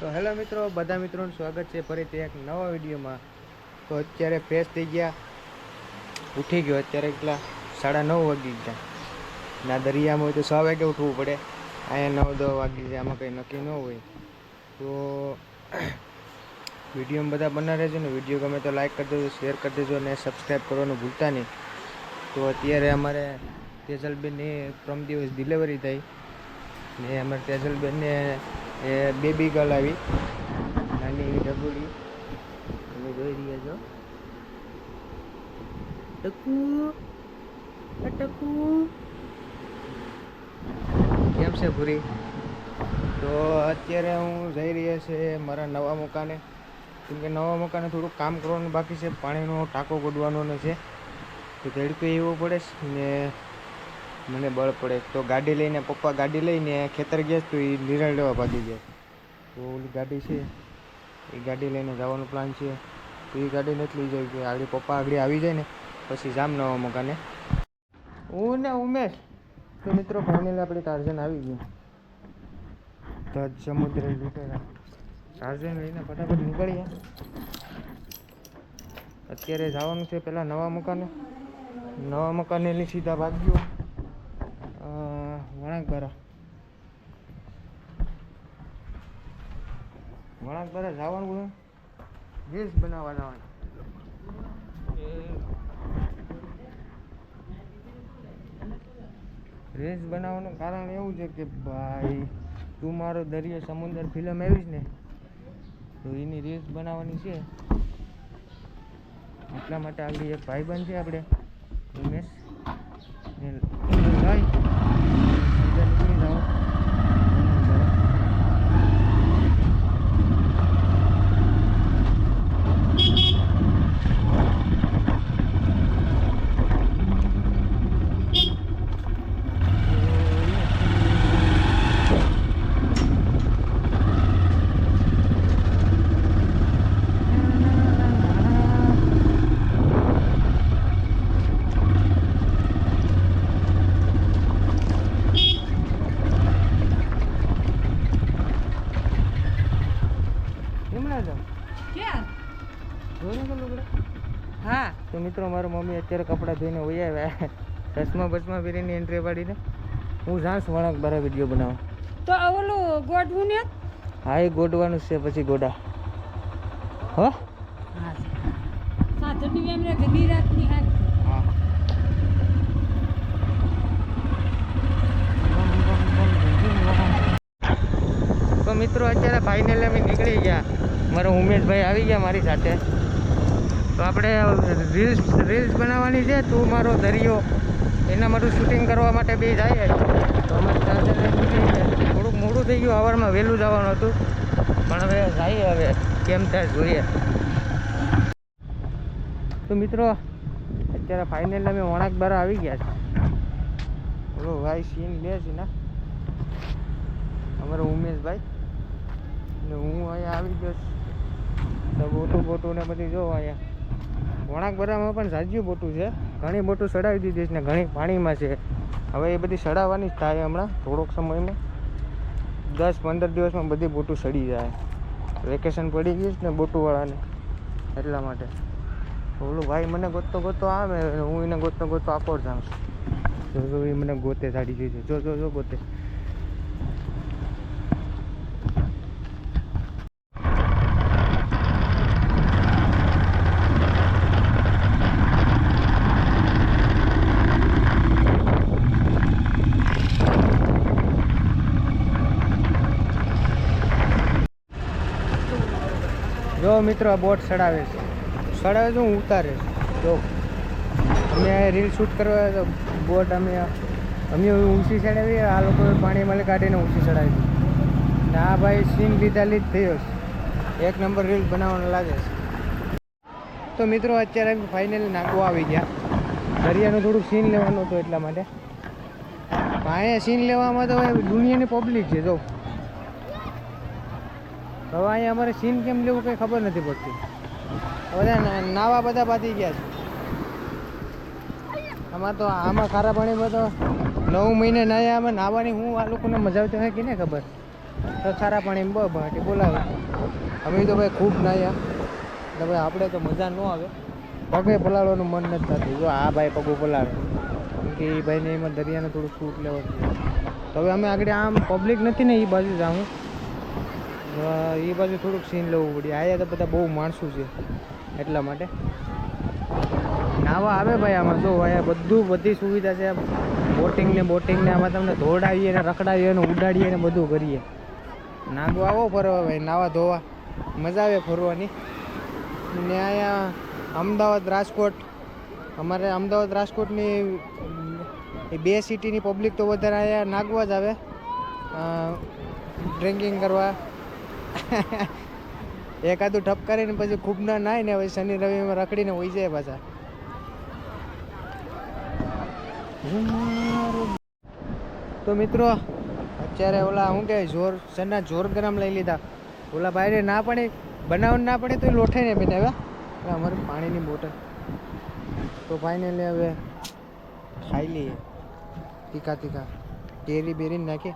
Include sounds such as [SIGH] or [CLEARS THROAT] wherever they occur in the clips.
તો હેલો મિત્રો, બધા મિત્રોનું સ્વાગત છે ફરીથી એક નવા વિડીયોમાં. તો અત્યારે ફ્રેશ થઈ ગયા. ઉઠી ગયો, અત્યારે એટલા સાડા નવ વાગી ગયા. ના દરિયામાં હોય તો છ વાગે ઉઠવું પડે. અહીંયા નવ દસ વાગી જાય, આમાં કંઈ નક્કી ન હોય. તો [CLEARS THROAT] વિડીયોમાં બધા બના રહેજો ને. વીડિયો ગમે તો લાઈક કરી દેજો શેર કરી દેજો અને સબસ્ક્રાઈબ કરવાનું ભૂલતા નહીં. તો અત્યારે અમારે તેજલબેનની ત્રણ દિવસ ડિલિવરી થઈ. ને અમારે તેજલબેનને એ બેબી ગર્લ આવી. નાની એવી ઢગુડી તમે જોઈ રહ્યા છો. ટકુ. ટકુ. કેમ છે ભૂરી? તો અત્યારે હું જઈ રહ્યા છે મારા નવા મકાને. કેમ કે નવા મકાને થોડું કામ કરવાનું બાકી છે. પાણીનો ટાંકો ગોડવાનો છે. તો તડકો એવો પડે ને મને બળ પડે. તો ગાડી લઈને, પપ્પા ગાડી લઈને ખેતર ગયા તો એ નિરણ લેવા ભાગી ગયા. તો ઓલી ગાડી છે એ ગાડી લઈને જવાનો પ્લાન છે. તો એ ગાડી નથી લઈ જાય કે આગળ પપ્પા આગળ આવી જાય ને, પછી જામ નવા મકાને. હું ને ઉમેશ. તો મિત્રો ફાઇનલી આપણે તારજન આવી ગયું. ધજ સમુદ્ર લૂંટેલા તારજન લઈને ફટાફટ નીકળીએ. અત્યારે જવાનું છે પેલા નવા મકાને. નવા મકાને સીધા ભાગ્યો વણાકબારા ભરા જવાનું હોય? રીલ્સ બનાવવા જવાનું. રીલ્સ બનાવવાનું કારણ એવું છે કે ભાઈ તું મારો દરિયો સમુદ્ર ફિલ્મ આવીશ ને તો એની રીલ્સ બનાવવાની છે. એટલા માટે આગળ એક ભાઈબંધ છે આપણે ઉમેશ ને લઈ સીધા નીકળી જાઓ કેમણા જાવ ક્યાં ધોઈને કે લુગડા હા તો મિત્રો મારા મમ્મી અત્યારે કપડાં ધોઈને હોઈ આવ્યા ચશ્મા બસમાં પહેરીને એન્ટ્રી પાડીને હું છું વળાંક બારા વીડિયો બનાવવા તો ઓલું ગોઠવું ને? હા એ ગોડવાનું છે પછી ગોડા. હો? હા એમ રે ગદી રાતની હા. તો મિત્રો અત્યારે ફાઇનલ અમે નીકળી ગયા. મારો ઉમેશભાઈ આવી ગયા મારી સાથે. તો આપણે રીલ્સ રીલ્સ બનાવવાની છે, તું મારો દરિયો. એના માટે શૂટિંગ કરવા માટે બે જાય તો અમે થોડુંક મોડું થઈ ગયું અવારમાં વહેલું જવાનું હતું. પણ હવે જઈએ હવે, કેમ થાય જોઈએ. તો મિત્રો, અત્યારે ફાઇનલ અમે વણાક બાર આવી ગયા છે. બોલો ભાઈ સીન લે છે ને. અમારો ઉમેશભાઈ. ને હું અહીંયા આવી ગયો. તો બોટું બોટું ને બધી જો અહીંયા. વણાક બરામાં પણ સાજ્યું બોટું છે. ઘણી બોટું ચડાવી દીધી છે ને ઘણી પાણીમાં છે. હવે એ બધી ચડાવવાની જ થાય હમણાં, થોડોક સમયમાં. દસ પંદર દિવસમાં બધી બોટું સડી જાય. વેકેશન પડી ગયું છે ને બોટુવાળાને, એટલા માટે. ઓલું ભાઈ મને ગોતતો ગોતતો આવે હું એને ગોતતો ગોતતો આપો જાઉં છું. જો જો, એ મને ગોતે સાડી જોઈ છે. જો જો જો ગોતે. જો મિત્રો બોટ ચડાવે છે. ચડાવે છે હું ઉતારે જો, અમે રીલ શૂટ કરવા તો બોટ અમે અમે ઊંચી ચડાવી આ લોકો પાણીમાં કાઢીને ઊંચી ચડાવી ને આ ભાઈ સીન લીધા લીધ થયો છે. એક નંબર રીલ બનાવવાનો લાગે છે. તો મિત્રો, અત્યારે ફાઇનલ નાખવા આવી ગયા. દરિયાનું થોડુંક સીન લેવાનું હતું એટલા માટે. પણ અહીંયા સીન લેવામાં તો દુનિયાની પબ્લિક છે, જો. હવે અહીંયા અમારે સીન કેમ લેવું કંઈ ખબર નથી પડતી. બધા નાવા બધા પાતી ગયા છે. આમાં તો, આમાં ખારા પાણીમાં તો નવ મહિને નાયા આમાં નાવાની હું આ લોકોને મજા આવતી હોય કે ને ખબર? તો ખારા પાણી બહુ ભાટી બોલાવે. અમે તો ભાઈ ખૂબ નાયા એટલે ભાઈ આપણે તો મજા ન આવે. પગે પલાળવાનું મન નથી થતું. જો આ ભાઈ પગું કેમ કે એ ભાઈને એમાં દરિયાને થોડું છૂટ લેવા તો હવે અમે આગળ આમ પબ્લિક નથી ને એ બાજુ જાઉં. એ બાજુ થોડુંક સીન લેવું પડે. આયા તો બધા બહુ માણસો છે એટલા માટે. નાવા આવે ભાઈ આમાં. જો અહીંયા બધું બધી સુવિધા છે. બોટિંગ ને બોટિંગ ને આમાં તમને ધોડાવીએ ને રખડાવીએ ને ઉડાડીએ ને બધું કરીએ. નાગો આવો ફરવા ભાઈ, નાવા ધોવા. મજા આવે ફરવાની. ને અહીંયા અમદાવાદ રાજકોટ. અમારે અમદાવાદ રાજકોટની એ બે સિટીની પબ્લિક તો વધારે અહીંયા નાગવા જ આવે. ડ્રિંકિંગ કરવા. [LAUGHS] એકાદું ઠપ કરીને પછી ખૂબ ના નાય ને પછી શનિ રવિમાં રખડીને હોઈ જાય પાછા. તો મિત્રો, અત્યારે ઓલા શું કહેવાય, જોર સરના જોર ગરમ લઈ લીધા. ઓલા ભાઈને ના પડે બનાવવાનું ના પડે તો લોઠે ને બનાવ્યા હવે અમારી પાણીની બોટલ. તો ફાઇનલી હવે ખાઈ લઈએ. તીખા તીખા. કેરી બેરી નાખીએ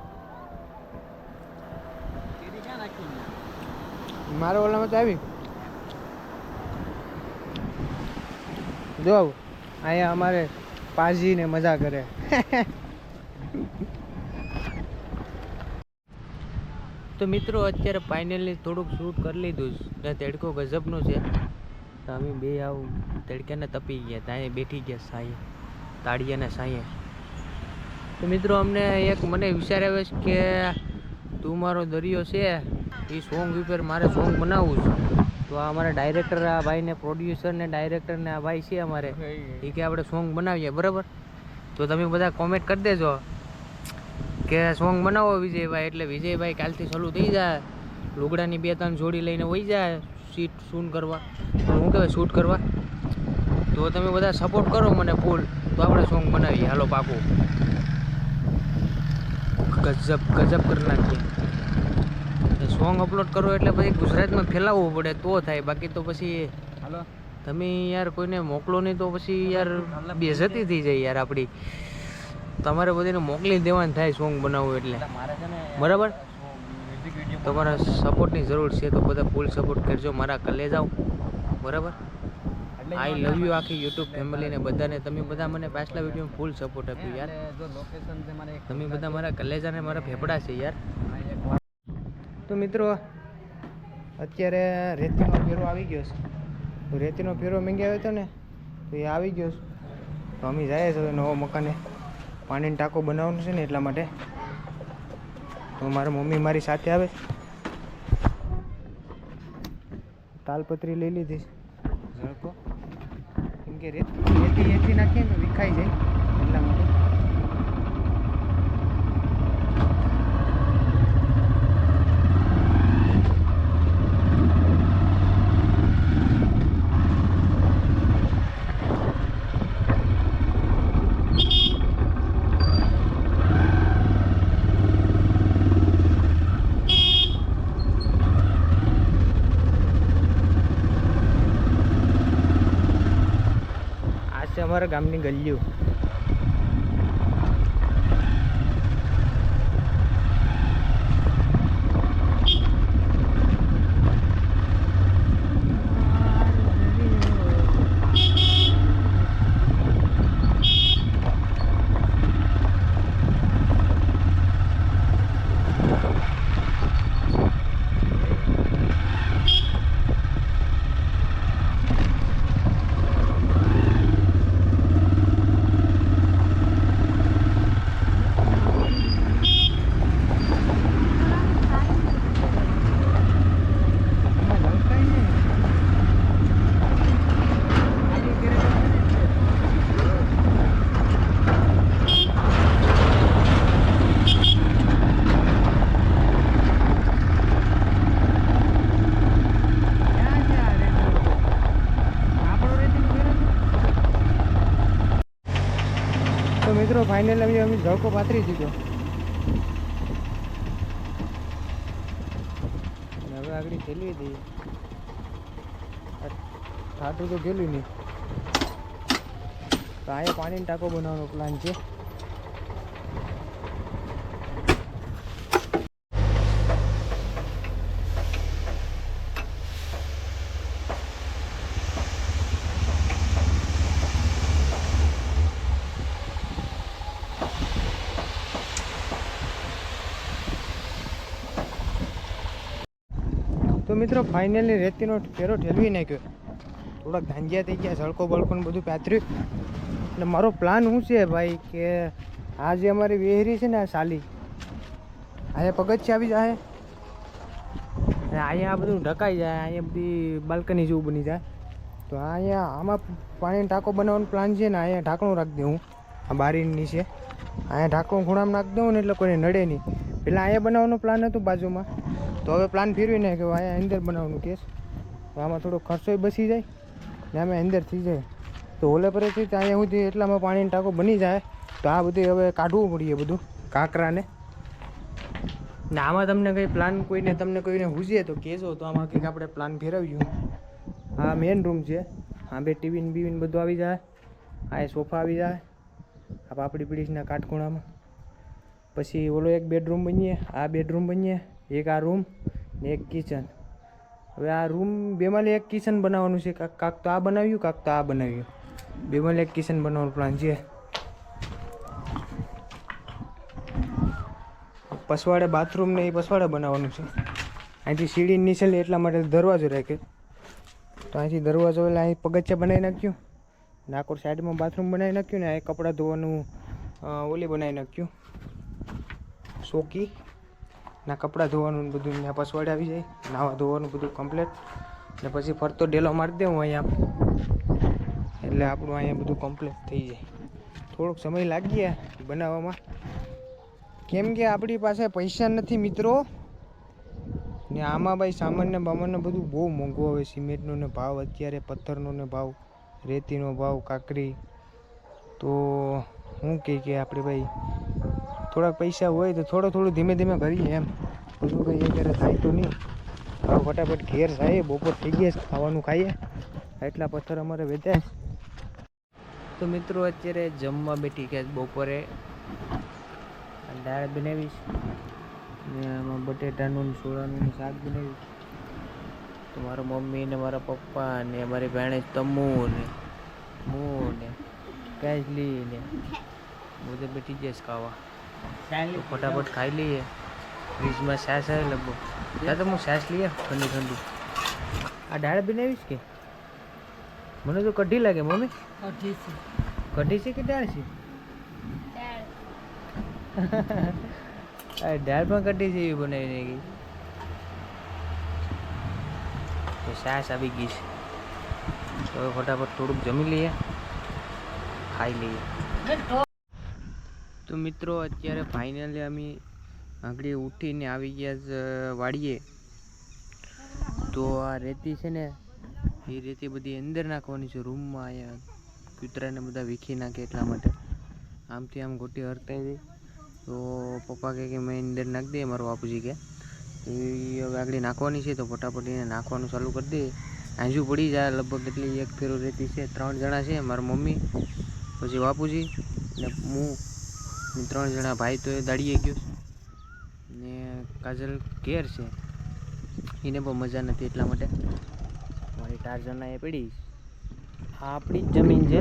મારો ઓલામાં તો આવી. જો અહીંયા અમારે પાજીને મજા કરે. [LAUGHS] તો મિત્રો, અત્યારે ફાઇનલી થોડુંક શૂટ કરી લીધું છે. તડકો ગજબનો છે. તો અમે બે આવું તડકાને તપી ગયા. ત્યાં બેઠી ગયા સાંયે, તાળીયાને સાંયે. તો મિત્રો, અમને એક મને વિચાર આવે છે કે તું મારો દરિયો છે. એ સોંગ ઉપર મારે સોંગ બનાવવું છે. તો આ અમારા ડાયરેક્ટર આ ભાઈને પ્રોડ્યુસર ને ડાયરેક્ટર ને આ ભાઈ છે અમારે. એ કે આપણે સોંગ બનાવીએ બરાબર? તો તમે બધા કોમેન્ટ કરી દેજો કે સોંગ બનાવો વિજયભાઈ. એટલે વિજયભાઈ કાલથી ચાલુ થઈ જાય. લુગડાની બે ત્રણ જોડી લઈને વહી જાય સીટ શૂન કરવા. શું કહેવાય શૂટ કરવા. તો તમે બધા સપોર્ટ કરો મને ફૂલ તો આપણે સોંગ બનાવીએ. હાલો પાકું. ગજબ ગજબ કરી નાખીએ. સોંગ અપલોડ કરો એટલે પછી ગુજરાતમાં ફેલાવવું પડે તો થાય. બાકી તો પછી હાલો. તમે યાર કોઈને મોકલો નહીં તો પછી યાર બેઝતી થઈ જાય યાર આપણી તમારે બધીને મોકલી દેવાનું થાય સોંગ બનાવવું એટલે. મારે બરાબર? તમારા સપોર્ટની જરૂર છે તો બધા ફૂલ સપોર્ટ કરજો મારા કલે જાઓ બરાબર? આઈ લવ યુ આખી યુટ્યુબ ફેમિલીને બધાને. તમે બધા મને પાછલા વિડીયોમાં ફૂલ સપોર્ટ આપ્યો યાર. તમે બધા મારા કલેજાને મારા ફેફડા છે યાર. તો મિત્રો અત્યારે રેતીનો ફેરો આવી ગયો છે. તો રેતીનો ફેરો મંગાવ્યો હતો ને તો એ આવી ગયો છે. તો અમે જાય છે હવે નવો મકાને પાણીનો ટાંકો બનાવવાનો છે ને એટલા માટે. તો મારા મમ્મી મારી સાથે આવે તાલપત્રી લઈ લીધી ઝળકો કેમ કે રેત રેતી રેતી નાખીએ ને વિખાઈ જાય એટલા માટે આ છે અમારા ગામની ગલીઓ. ફાઇનલ અમે અમે ઝળકો પાથરી દીધો. હવે આગળ ખેલવી દઈએ. ઠાઠું તો ગયેલું નહીં. તો અહીંયા પાણીનો ટાંકો બનાવવાનો પ્લાન છે. તો મિત્રો ફાઇનલી રેતીનો ફેરો ઠેલવી નાખ્યો. થોડાક ધાંજિયા થઈ ગયા સળકો બળકો બધું પાથર્યું. એટલે મારો પ્લાન શું છે ભાઈ કે આ જે અમારી વેહરી છે ને, આ સાલી અહીંયા પગથિયા આવી જાય. અને અહીંયા આ બધું ઢકાઈ જાય અહીંયા બધી બાલ્કની જેવું બની જાય. તો અહીંયા આમાં પાણીનો ટાંકો બનાવવાનો પ્લાન છે ને અહીંયા ઢાંકણું રાખી દઉં આ બારીની નીચે અહીંયા ઢાંકણું ખૂણામાં નાખી દઉં ને, એટલે કોઈને નડે નહીં. પહેલાં અહીંયા બનાવવાનો પ્લાન હતું બાજુમાં. તો હવે પ્લાન ફેરવીને કે અહીંયા અંદર બનાવવાનું કેસ. આમાં થોડો ખર્ચોય બસી જાય ને અમે અંદર થઈ જાય. તો હોલે પરેથી અહીંયા સુધી એટલામાં પાણીનો ટાંકો બની જાય. તો આ બધું હવે કાઢવું પડીએ બધું, કાંકરાને. ને આમાં તમને કંઈ પ્લાન કોઈને, તમને કોઈને હુજીએ તો કહેજો, તો આમાં કંઈક આપણે પ્લાન ફેરવ્યું આ મેઇન રૂમ છે. આ બે ટીવીન બીવીન બધું આવી જાય. આ સોફા આવી જાય. આ પાપડી પીડીસના કાટખૂણામાં. પછી ઓલો એક બેડરૂમ બનીએ, આ બેડરૂમ બનીએ. એક આ રૂમ ને એક કિચન હવે આ રૂમ બેમાંથી એક કિચન બનાવવાનું છે. કાંક તો આ બનાવ્યું, કાંક તો આ બનાવ્યું. બેમાંથી એક કિચન બનાવવાનો પ્લાન છે. પસવાડે બાથરૂમ ને એ પસવાડે બનાવવાનું છે. અહીંથી સીડી નીચે એટલા માટે દરવાજો રાખે. તો અહીંથી દરવાજો એટલે અહીં પગથિયા બનાવી નાખ્યું. નાકોર સાઈડમાં બાથરૂમ બનાવી નાખ્યું ને અહીં કપડાં ધોવાનું ઓલી બનાવી નાખ્યું. સોકી. ના કપડાં ધોવાનું બધું ત્યાં પસવાડ આવી જાય, નાવા ધોવાનું બધું કમ્પ્લેટ ને પછી ફરતો ડેલો મારી દેવું અહીંયા. એટલે આપણું અહીંયા બધું કમ્પ્લેટ થઈ જાય. થોડોક સમય લાગી બનાવવામાં. કેમ કે આપણી પાસે પૈસા નથી મિત્રો. ને આમાં ભાઈ સામાન્ય બામાનને બધું બહુ મોંઘું આવે. સિમેન્ટનો ને ભાવ, અત્યારે પથ્થરનો ને ભાવ, રેતીનો ભાવ, કાકરી. તો હું કહે કે આપણે ભાઈ થોડાક પૈસા હોય તો થોડું થોડું ધીમે ધીમે કરીએ એમ. બધું કંઈ અત્યારે થાય તો નહીં. હવે ફટાફટ ઘેર થાય બપોર થઈ ગયા ખાવાનું ખાઈએ. એટલા પથ્થર અમારે વેચાય. તો મિત્રો અત્યારે જમવા બેઠી ગયા બપોરે. દાળ બનાવીશ. ને આમાં બટેટાનું ને સોળાનું શાક બનાવીશ. તો મારા મમ્મી ને મારા પપ્પા ને મારી ભેણે તમ્મુ ને હું ને, કાજલી ને, બધે બેઠી ગયા ખાવા. તો ફટાફટ ખાઈ લઈએ ફ્રીજમાં છાશ આવે લગભગ ત્યાં તો હું છાશ લઈએ ઠંડી ઠંડી આ દાળ બનાવીશ કે મને તો કઢી લાગે મમ્મી અઢી છે કઢી છે કે દાળ છે આ દાળ પણ કઢી જેવી બનાવી નાખી તો છાશ આવી ગઈ છે તો હવે ફટાફટ થોડુંક જમી લઈએ ખાઈ લઈએ તો મિત્રો, અત્યારે ફાઇનલી અમે આગળ ઉઠીને આવી ગયા વાડીએ. તો આ રેતી છે ને, એ રેતી બધી અંદર નાખવાની છે. રૂમમાં અહીંયા કૂતરાને બધા વીખી નાખે એટલા માટે. આમથી આમ ગોટી હરતા હતી તો પપ્પા કહે કે મેં અંદર નાખી દે, મારો બાપુજી કે એ હવે આગળ નાખવાની છે, તો ફટાફટ એને નાખવાનું ચાલુ કરી દઈએ આંજુ પડી જાય, લગભગ એટલી એક ફેરો રેતી છે. ત્રણ જણા છે, મારા મમ્મી, પછી બાપુજી, ને હું ત્રણ જણા ભાઈ તો એ દાડીએ ગયો ને કાજલ ઘેર છે. એને બહુ મજા નથી એટલા માટે. મારી ચાર જણા એ પડી આ આપણી જમીન છે.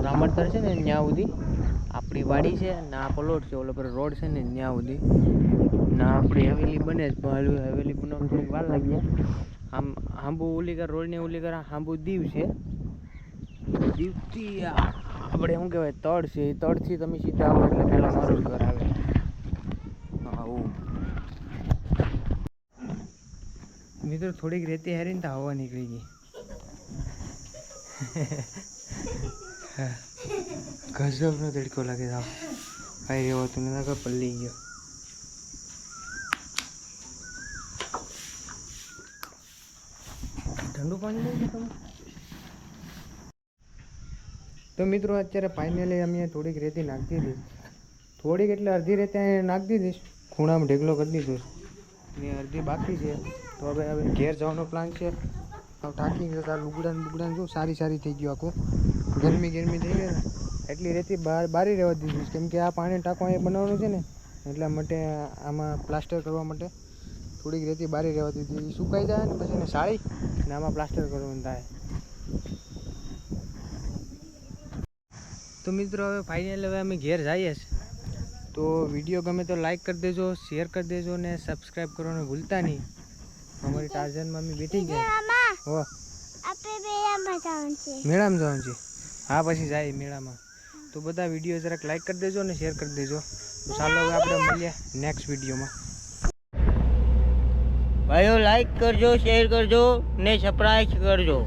રામણતર છે ને ત્યાં સુધી. આપણી વાડી છે ને આ પ્લોટ છે. ઓલો પર રોડ છે ને ત્યાં સુધી. ના આપણી હવેલી બને જ, પણ હવેલી બનાવવામાં થોડીક વાર લાગી આમ હાંબુ ઉલીગર રોડની ઉલીગર હાંબુ દીવ છે. દીવથી આપણે શું કહેવાય તળ છે, એ તળથી તમે સીધા આવો એટલે પહેલાં મારું ઘર આવે. આવું મિત્રો, થોડીક રેતી હારીને તો હવા નીકળી ગઈ. ગજબનો તડકો લાગે થાવ આમ રહ્યો રહેવાતું નથી નકર પલ્લી ગયો. ઠંડુ પાણી લો તમે. તો મિત્રો, અત્યારે ફાઇનલી અમે થોડીક રેતી નાખી દીધી. થોડીક એટલે અડધી રેતી અહીંયા નાખી દીધી. ખૂણામાં ઢેગલો કરી દીધો. ને અડધી બાકી છે. તો હવે હવે ઘેર જવાનો પ્લાન છે. ટાંકી જતા લુગડા ને બુગડા જો સારી સારી થઈ ગયું આખું. ગરમી ગરમી થઈ ગઈ ને. એટલી રેતી બહાર બારી રહેવા દીધી કેમ કે આ પાણી ટાંકો અહીંયા બનાવવાનું છે ને, એટલા માટે આમાં પ્લાસ્ટર કરવા માટે થોડીક રેતી બારી રહેવા દીધી. સુકાઈ જાય ને પછી એને સાળી ને આમાં પ્લાસ્ટર કરવાનું થાય. તો મિત્રો હવે ફાઇનલ હવે અમે ઘેર જઈએ છીએ તો વીડિયો ગમે તો લાઈક કરી દેજો શેર કરી દેજો ને સબસ્ક્રાઈબ કરવાનું ભૂલતા નહીં. અમારી ટાર્ઝન અમે બેઠી ગયા હો. મેળામાં જવાનું છે. મેળામાં જવાનું છે? હા પછી જાય મેળામાં. તો બધા વીડિયો જરાક લાઈક કરી દેજો અને શેર કરી દેજો. તો ચાલો હવે આપણે મળીએ નેક્સ્ટ વિડીયોમાં ભાઈઓ લાઈક કરજો શેર કરજો ને સપ્રાઈઝ કરજો. [LAUGHS]